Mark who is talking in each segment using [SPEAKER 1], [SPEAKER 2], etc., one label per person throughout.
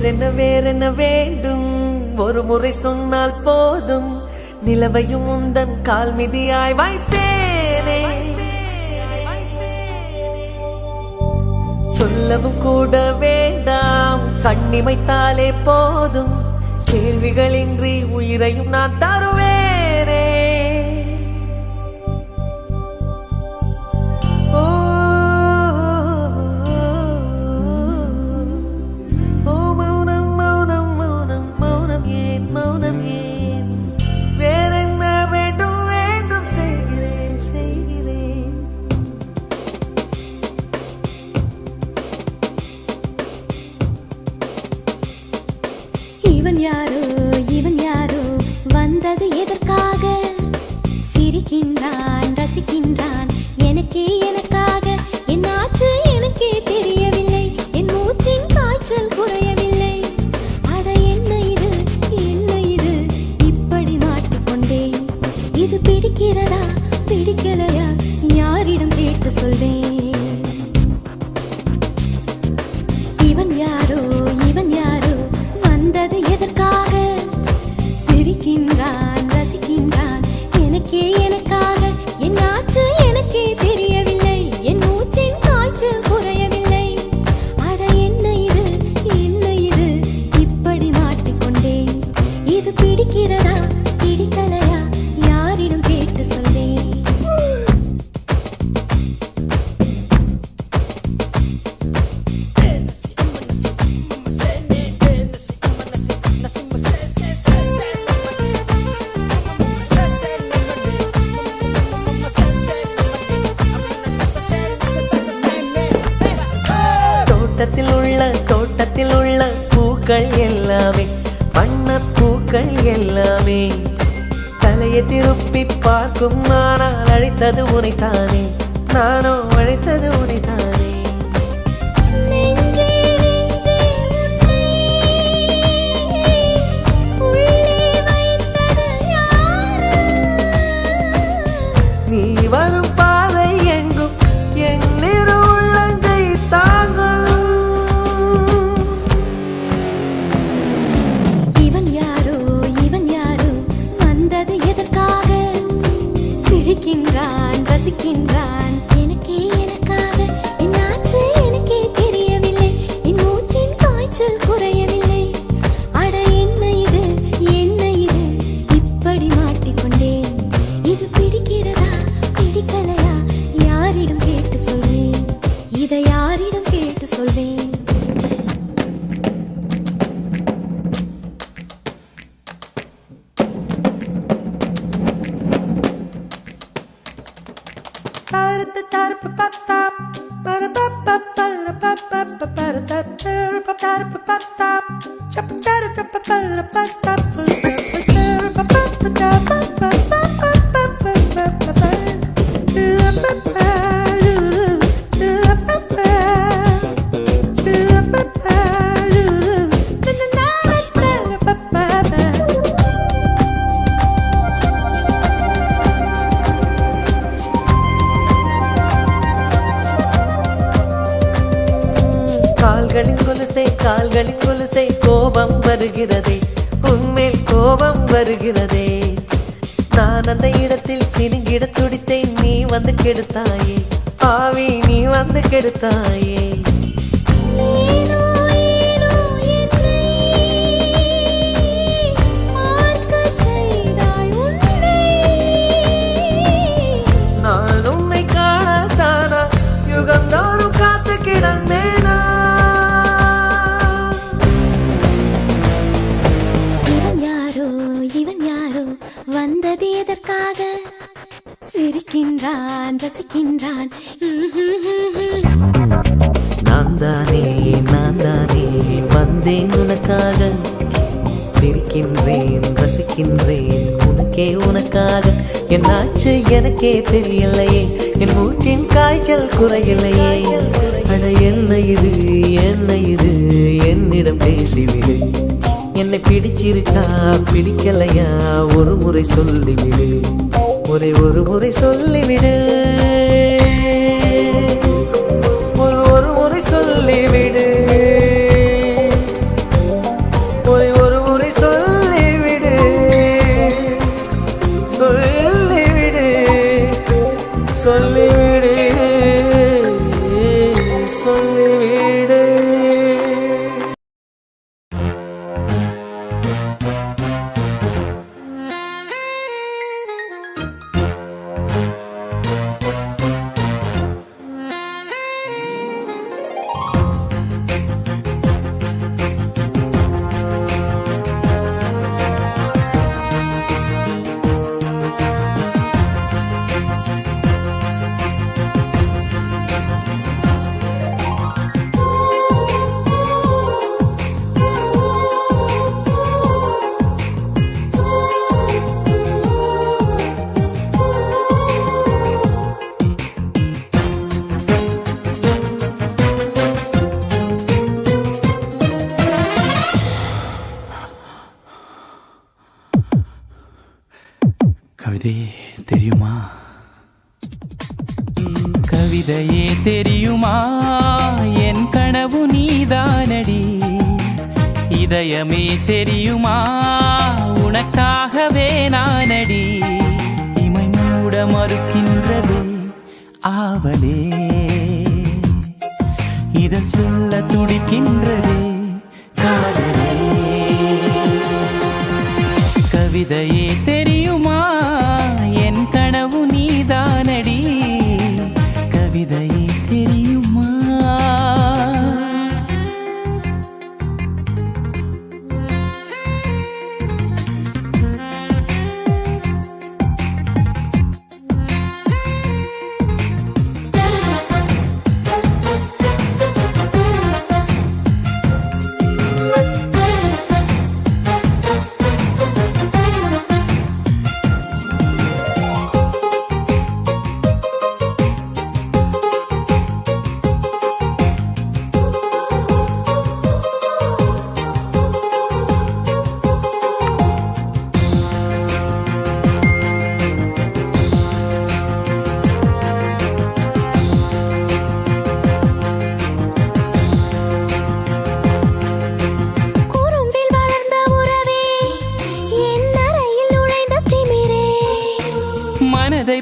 [SPEAKER 1] வேறென்ன வேறென்ன வேண்டும்? ஒரு முறை சொன்னால் போதும். நிலவையும் உந்தன் கால் மிதியாய் வாய்ப்பேனே. சொல்லவும் கூட வேண்டாம். கண்ணிமைத்தாலே போதும். கேள்விகளின்றி உயிரையும் நான் தருவேன்.
[SPEAKER 2] யாரோ இவன் யாரோ வந்தது எதற்காக? சிரிக்கின்றான்
[SPEAKER 1] ரசிக்க பார்க்கும் கோபம் வருகிறதே உன்மேல் கோபம் வருகிறதே. நான் அந்த இடத்தில் சினுங்கிட துடித்தேன் நீ வந்து கெடுத்தாயே. ஆவி நீ வந்து கெடுத்தாயே.
[SPEAKER 2] ரசிக்கின்றான்.
[SPEAKER 1] நான் தானே நான் தானே வந்தேன் உனக்காக. சிரிக்கின்றேன் ரசிக்கின்றேன் உனக்கே உனக்காக. என்னாச்சு எனக்கே தெரியலையே என் மூச்சின் காய்ச்சல் குறையலையே. அட என்ன இது என்ன இது என்னிடம் பேசிவிடு. என்னை பிடிச்சிருக்கா பிடிக்கலையா ஒரு முறை சொல்லிவிடு. ஒரே ஒரு முறை சொல்லிவிடு.
[SPEAKER 3] வருதே தெரியுமா? கவிதையே தெரியுமா? என் கனவு நீதானடி. இதயமே தெரியுமா? உனக்காகவே நானடி. இமை மூட மறுக்கின்றது ஆவலே. இதன் சொல்ல துடிக்கின்றது காதலே. கவிதையே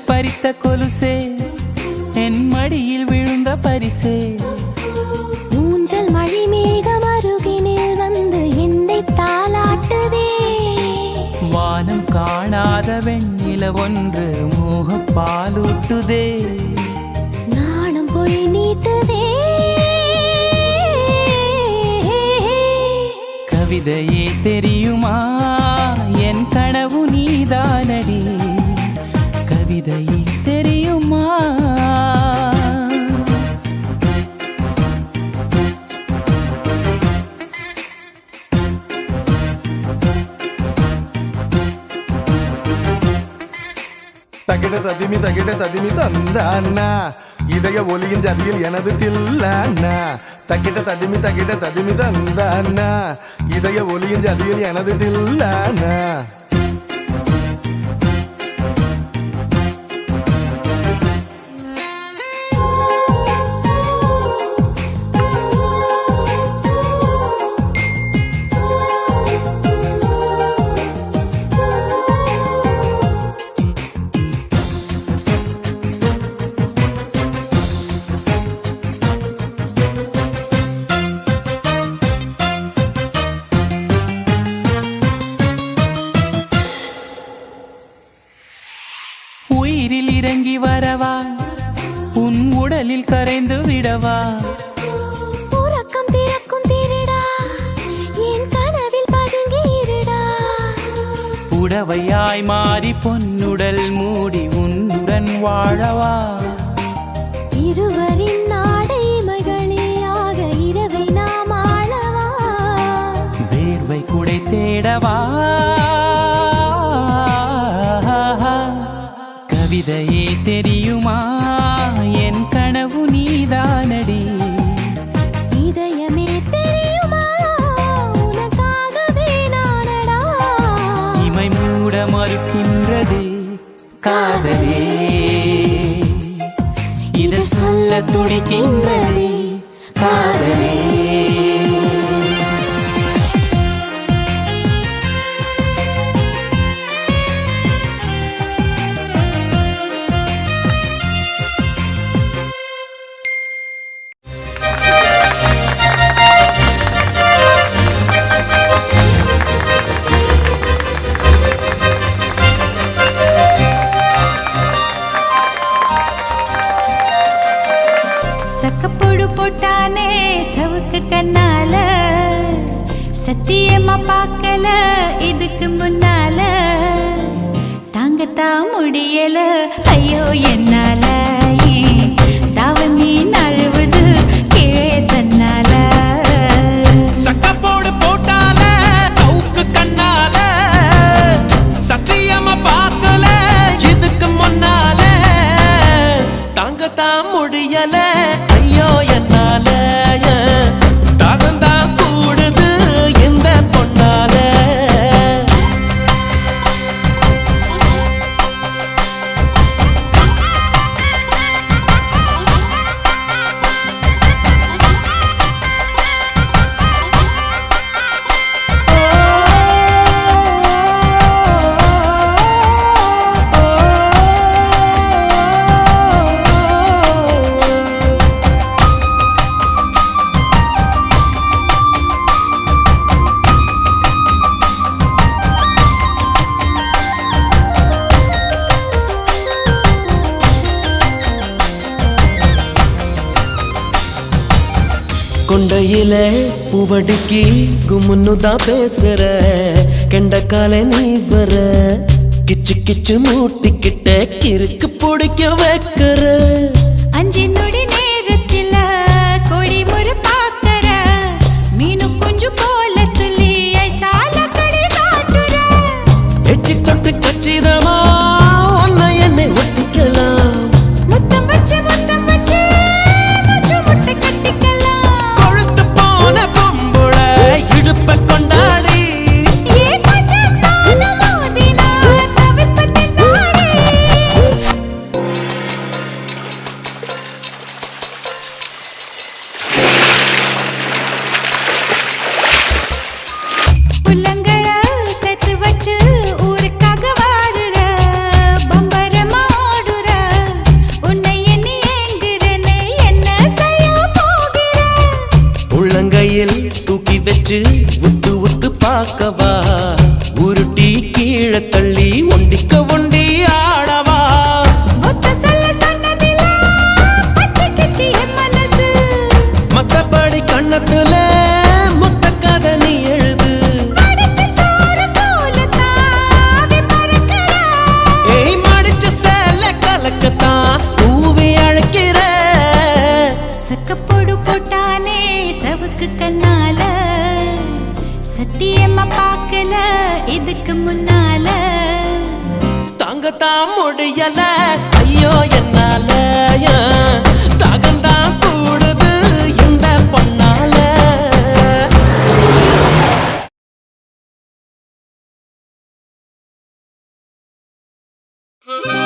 [SPEAKER 3] பறித்த கொலுசே என் மடியில் விழுந்த பரிசே.
[SPEAKER 2] ஊஞ்சல் மழை மேகம் அருகினில் வந்து என்னை தாளாட்டுதே.
[SPEAKER 3] வானம் காணாத வெண்ணில ஒன்று மோகப் பாலூட்டுதே
[SPEAKER 2] நாணம் போய் நீட்டுதே.
[SPEAKER 3] கவிதையே தெரியுமா? என் கனவு நீதானடி. கதை தெரியுமா?
[SPEAKER 4] தகிட ததிமி தகிட ததிமி தந்தானா? இதய ஒலியின் ஜதியில் எனது தில்லானா? தகிட ததிமி தகிட ததிமி தந்தானா? இதய ஒலியின் ஜதியில் எனது தில்லானா?
[SPEAKER 3] இறங்கி வரவா? உன் உடலில் கரைந்து விடவா? உடவையாய் மாறி பொன்னுடல் மூடி உன்னுடன் வாழவா?
[SPEAKER 2] இருவரின் நாடை மகளியாக இரவை நாம் ஆளவா?
[SPEAKER 3] வேர்வை குடை தேடவா? கவிதையே தெரியுமா? என் கனவு நீதானடி.
[SPEAKER 2] இதயமே தெரியுமா? உனக்காகவே நானடா.
[SPEAKER 3] இமை மூட மறுக்கின்றதே காதலே. இதழ் சொல்ல துடிக்கின்றதே காதலே.
[SPEAKER 5] முடியல ஐயோ
[SPEAKER 6] என்ன வெயில பூவடுக்கி கும்முன்னு தான் பேசுற கெண்டக்கால நீ வர. கிச்சு கிச்சு மூட்டிக்கிட்ட கிறுக்கு பிடிக்க வைக்கிற. Woo!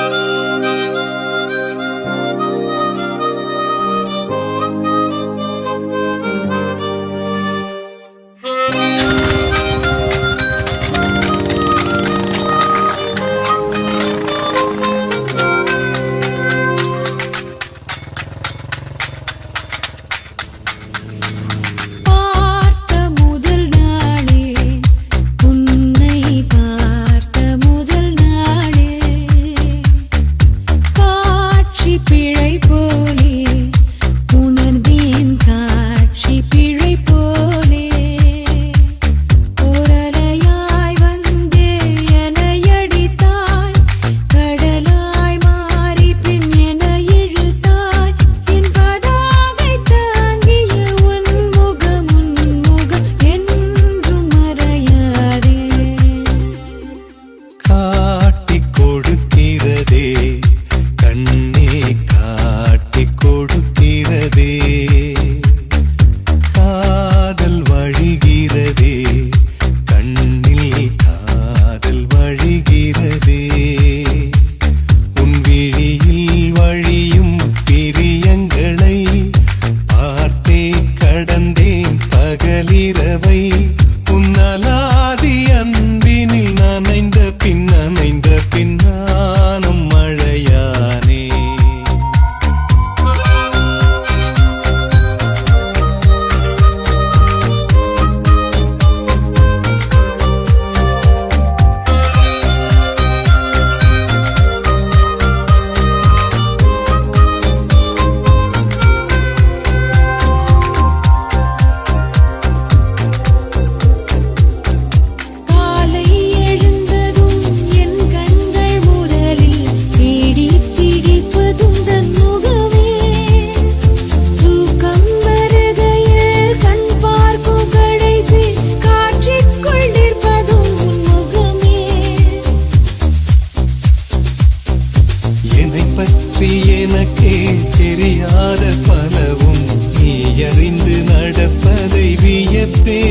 [SPEAKER 6] உனக்கே தெரியாத பலவும் நீ
[SPEAKER 2] அறிந்து நடப்பதை வியப்பே.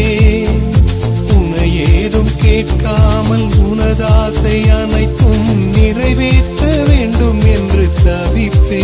[SPEAKER 2] உனை
[SPEAKER 7] ஏதும் கேட்காமல் உனதாசை அனைத்தும் நிறைவேற்ற வேண்டும்
[SPEAKER 8] என்று தவிப்பே.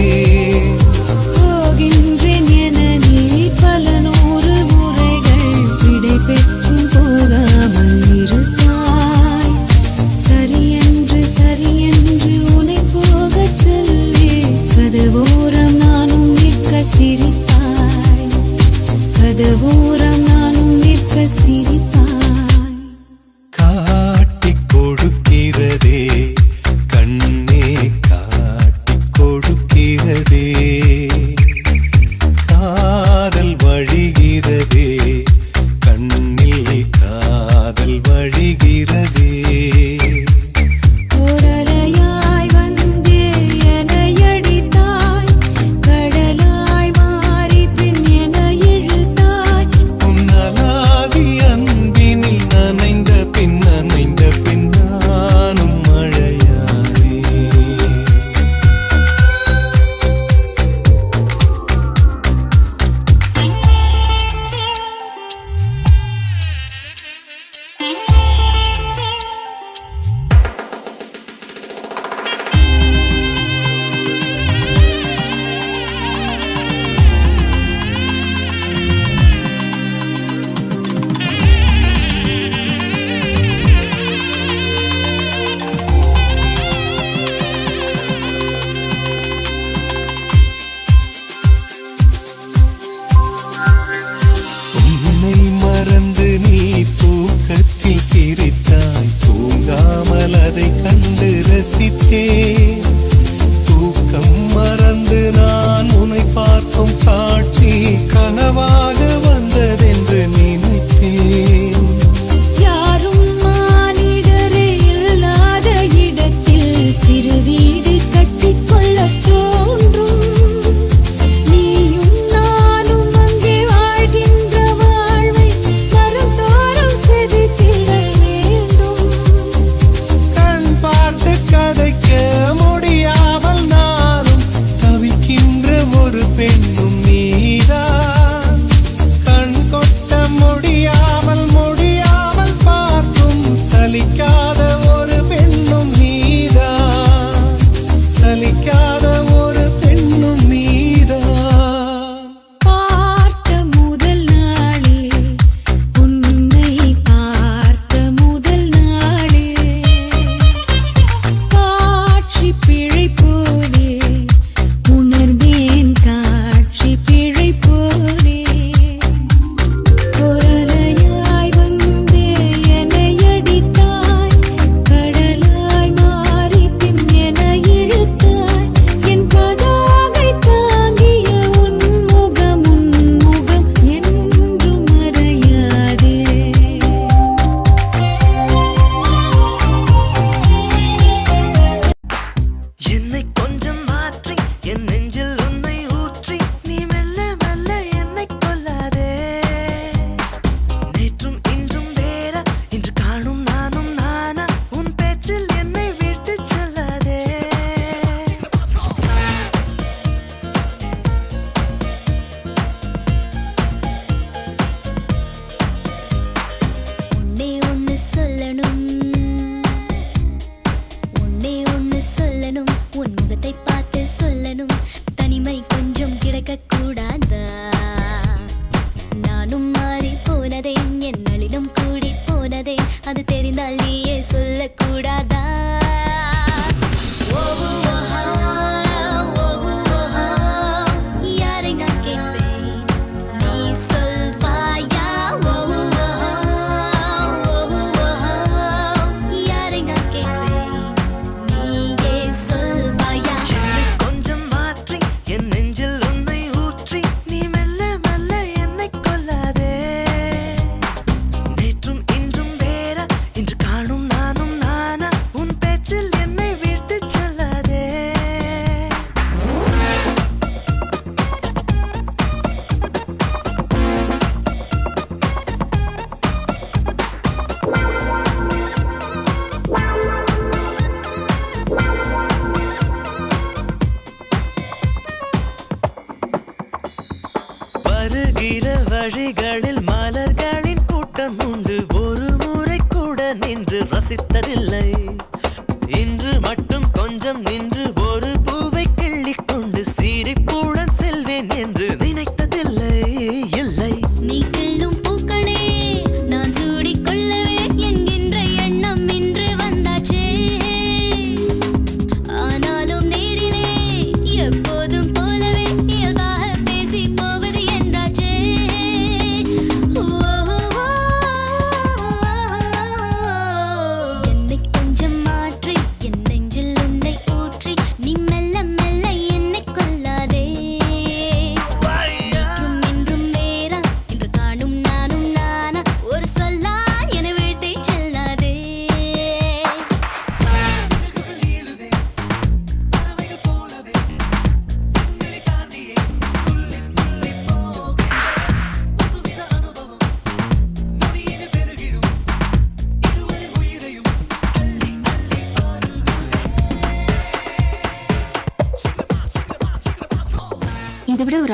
[SPEAKER 8] மட்டும் கொஞ்சம் நின்று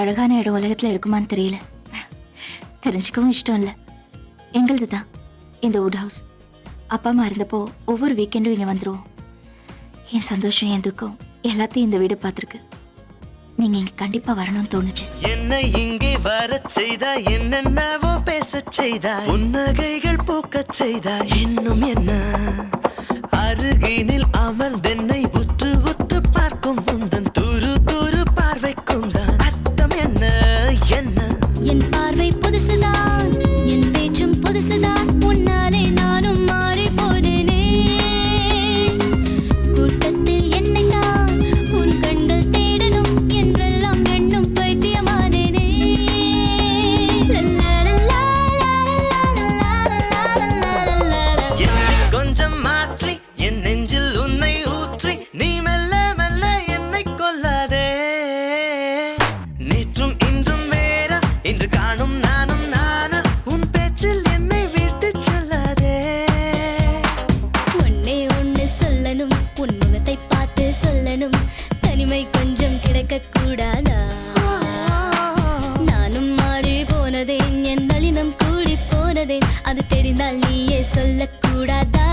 [SPEAKER 9] அழகான இடம் உலகத்தில் இருக்குமான்னு தெரியல. தெரிஞ்சுக்கவும் இஷ்டம் இல்லை. எங்களது தான் இந்த வுட் ஹவுஸ் அப்பா அம்மா இருந்தப்போ ஒவ்வொரு வீக்கெண்டும் இங்கே வந்துடுவோம் என் சந்தோஷம் என் துக்கம் எல்லாத்தையும் இந்த வீடு பார்த்துருக்கு. நீங்க இங்க கண்டிப்பா வரணும்னு தோணுச்சு.
[SPEAKER 8] என்னை இங்கே வர செய்தா என்னென்னவோ பேச செய்தா புன்னகைகள் பூக்க செய்தா இன்னும் என்ன? அருகினில் அமர்ந்தென்னை உற்று
[SPEAKER 6] தனிமை கொஞ்சம் கிடைக்க கூடாதா நானும் மாறி போனதேன் என் நளினம் கூடி போனதேன். அது தெரிந்தால் நீயே சொல்லக்கூடாதா?